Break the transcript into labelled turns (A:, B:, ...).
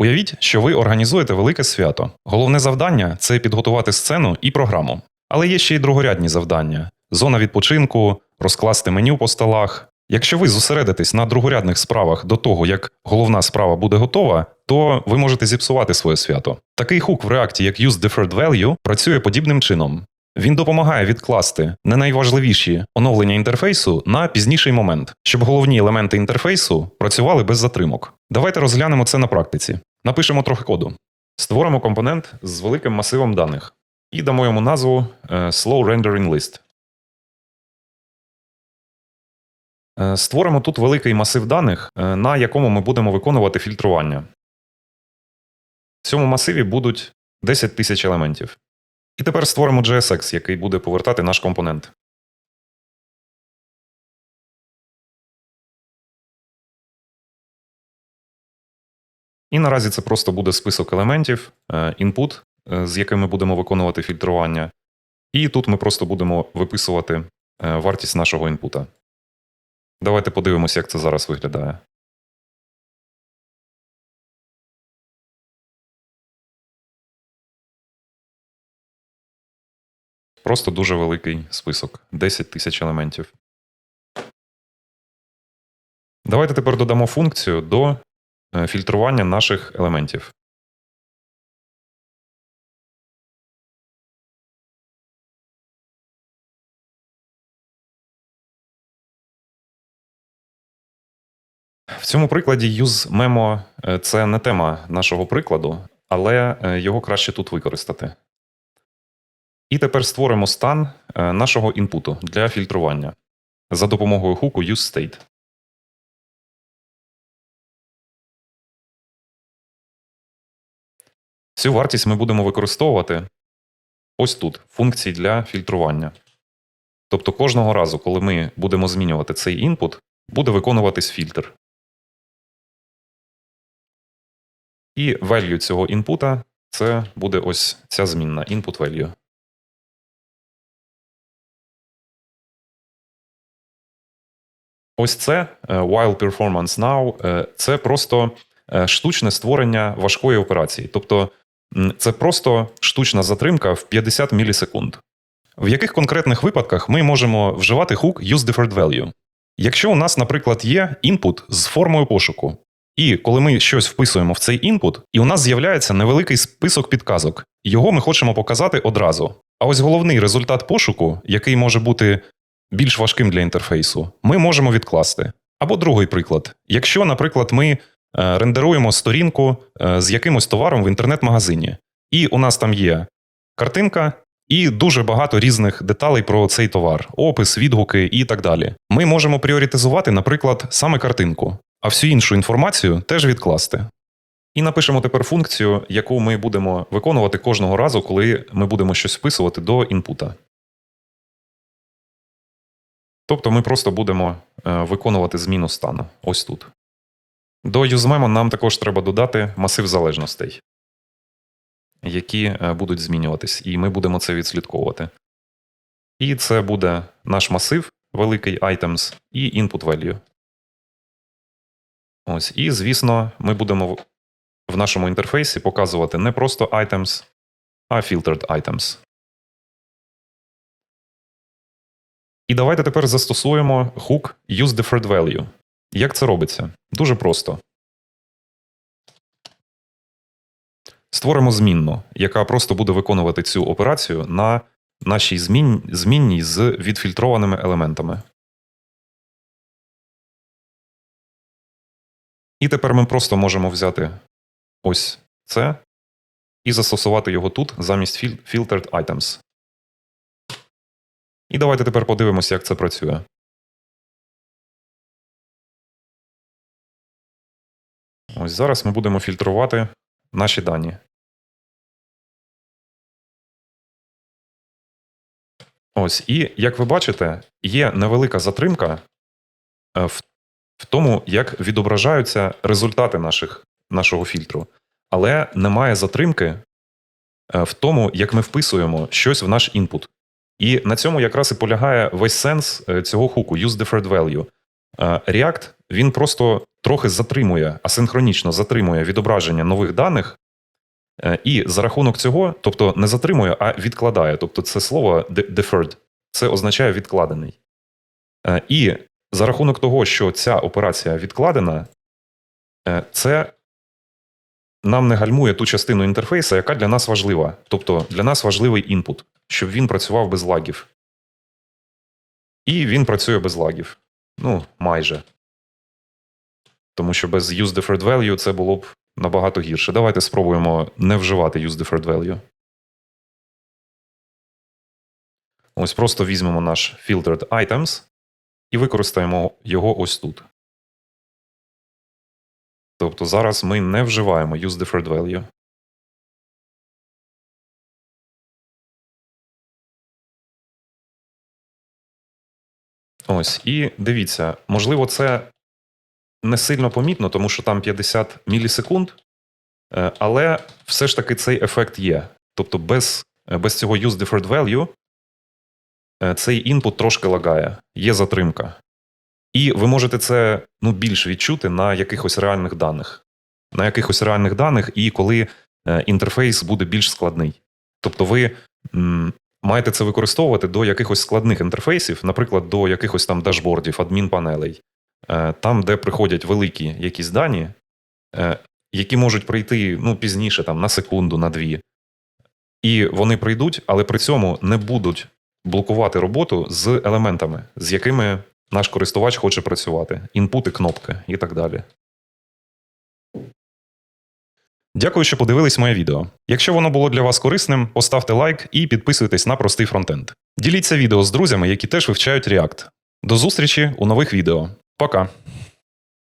A: Уявіть, що ви організуєте велике свято. Головне завдання це підготувати сцену і програму. Але є ще й другорядні завдання: зона відпочинку, розкласти меню по столах. Якщо ви зосередитесь на другорядних справах до того, як головна справа буде готова, то ви можете зіпсувати своє свято. Такий хук в реакті, як Use Deferred Value, працює подібним чином. Він допомагає відкласти не найважливіші оновлення інтерфейсу на пізніший момент, щоб головні елементи інтерфейсу працювали без затримок. Давайте розглянемо це на практиці. Напишемо трохи коду. Створимо компонент з великим масивом даних і дамо йому назву е, Slow Rendering List. Е, Створимо тут великий масив даних, е, на якому ми будемо виконувати фільтрування. В цьому масиві будуть 10 тисяч елементів. І тепер створимо JSX, який буде повертати наш компонент. І наразі це просто буде список елементів, е, input, е, з якими будемо виконувати фільтрування. І тут ми просто будемо виписувати е, вартість нашого інпута. Давайте подивимося, як це зараз виглядає. Просто дуже великий список 10 тисяч елементів. Давайте тепер додамо функцію до е, фільтрування наших елементів. В цьому прикладі useMemo – це не тема нашого прикладу, але е, його краще тут використати. І тепер створимо стан е, нашого інпуту для фільтрування за допомогою хуку useState. Цю вартість ми будемо використовувати ось тут, функції для фільтрування. Тобто кожного разу, коли ми будемо змінювати цей інпут, буде виконуватись фільтр. І value цього інпута це буде ось ця змінна input value. Ось це е, while performance now е, це просто е, штучне створення важкої операції. Тобто це просто штучна затримка в 50 мілісекунд. В яких конкретних випадках ми можемо вживати хук use deferred value? Якщо у нас, наприклад, є інпут з формою пошуку, і коли ми щось вписуємо в цей інпут, і у нас з'являється невеликий список підказок, його ми хочемо показати одразу. А ось головний результат пошуку, який може бути більш важким для інтерфейсу, ми можемо відкласти. Або другий приклад. Якщо, наприклад, ми рендеруємо сторінку е, з якимось товаром в інтернет-магазині, і у нас там є картинка і дуже багато різних деталей про цей товар, опис, відгуки і так далі. Ми можемо пріоритизувати, наприклад, саме картинку, а всю іншу інформацію теж відкласти. І напишемо тепер функцію, яку ми будемо виконувати кожного разу, коли ми будемо щось вписувати до інпута. Тобто ми просто будемо е, виконувати зміну стану ось тут. До useMemo нам також треба додати масив залежностей, які е, будуть змінюватись, і ми будемо це відслідковувати. І це буде наш масив, великий items, і input value. Ось. І, звісно, ми будемо в- нашому інтерфейсі показувати не просто items, а filtered items. І давайте тепер застосуємо хук use deferred value. Як це робиться? Дуже просто. Створимо змінну, яка просто буде виконувати цю операцію на нашій змін... змінній з відфільтрованими елементами. І тепер ми просто можемо взяти ось це і застосувати його тут замість filtered items. І давайте тепер подивимося, як це працює. Ось зараз ми будемо фільтрувати наші дані. Ось, і як ви бачите, є невелика затримка е, в, в тому, як відображаються результати наших, нашого фільтру, але немає затримки е, в тому, як ми вписуємо щось в наш інпут. І на цьому якраз і полягає весь сенс е, цього хуку Use Deferred Value. React він просто трохи затримує, асинхронічно затримує відображення нових даних. Е, І за рахунок цього, тобто не затримує, а відкладає. Тобто це слово deferred, це означає відкладений. Е, І за рахунок того, що ця операція відкладена, е, це нам не гальмує ту частину інтерфейсу, яка для нас важлива. Тобто для нас важливий інпут, щоб він працював без лагів. І він працює без лагів. Ну, майже. Тому що без use deferred value це було б набагато гірше. Давайте спробуємо не вживати use deferred value. Ось просто візьмемо наш filtered items і використаємо його ось тут. Тобто зараз ми не вживаємо use deferred value. Ось, і дивіться, можливо, це не сильно помітно, тому що там 50 мілісекунд, е, але все ж таки цей ефект є. Тобто без, е, без цього use deferred value е, цей інпут трошки лагає, є затримка. І ви можете це ну, більш відчути на якихось реальних даних. На якихось реальних даних, і коли інтерфейс буде більш складний. Тобто ви маєте це використовувати до якихось складних інтерфейсів, наприклад, до якихось там дашбордів, адмінпанелей, там, де приходять великі якісь дані, е, які можуть прийти ну, пізніше, там, на секунду, на дві. І вони прийдуть, але при цьому не будуть блокувати роботу з елементами, з якими наш користувач хоче працювати, інпути, кнопки і так далі. Дякую, що подивились моє відео. Якщо воно було для вас корисним, поставте лайк і підписуйтесь на простий фронтенд. Діліться відео з друзями, які теж вивчають React. До зустрічі у нових відео. Пока!